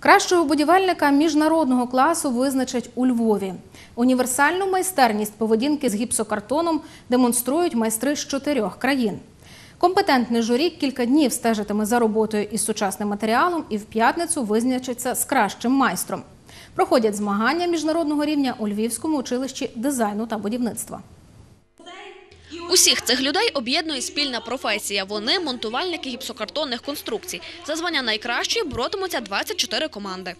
Кращого будівельника міжнародного класу визначать у Львові. Універсальну майстерність поведінки з гіпсокартоном демонструють майстри з чотирьох країн. Компетентне журі кілька днів стежитиме за роботою із сучасним матеріалом і в п'ятницю визначиться з кращим майстром. Проходять змагання міжнародного рівня у Львівському училищі дизайну та будівництва. Усіх цих людей об'єднує спільна професія. Вони монтувальники гіпсокартонних конструкцій. За звання найкращої боротимуться 24 команди.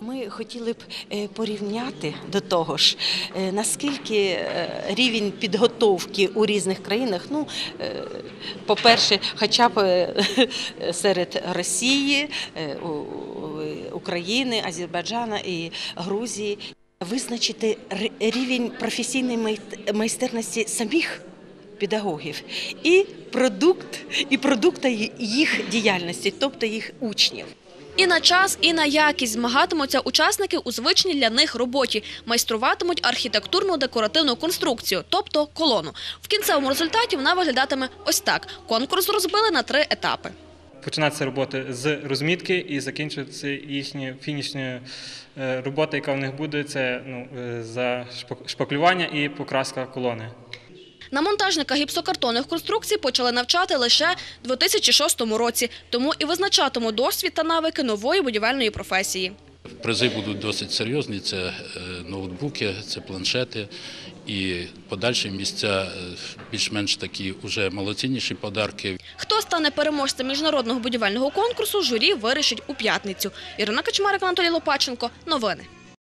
Ми хотіли б е, порівняти до того ж, е, наскільки е, рівень підготовки у різних країнах. Ну, по-перше, хоча б серед Росії, України, Азербайджана і Грузії, визначити рівень професійної майстерності самих педагогів і продукт, і продукта їх діяльності, тобто їх учнів. І на час, і на якість змагатимуться учасники у звичній для них роботі. Майструватимуть архітектурну декоративну конструкцію, тобто колону. В кінцевому результаті вона виглядатиме ось так. Конкурс розбили на три етапи. починатися роботи з розмітки і закінчується їхня фінішня е, робота, яка в них буде, це ну, е, за шпак- шпаклювання і покраска колони. На монтажника гіпсокартонних конструкцій почали навчати лише у 2006 році, тому і визначатимуть досвід та навики нової будівельної професії. Призи будуть досить серйозні. Це е, ноутбуки, це планшети і подальші місця е, більш-менш такі уже малоцінніші подарки. Хто стане переможцем міжнародного будівельного конкурсу, журі вирішить у п'ятницю. Ірина Качмарик, Анатолій Лопаченко. Новини.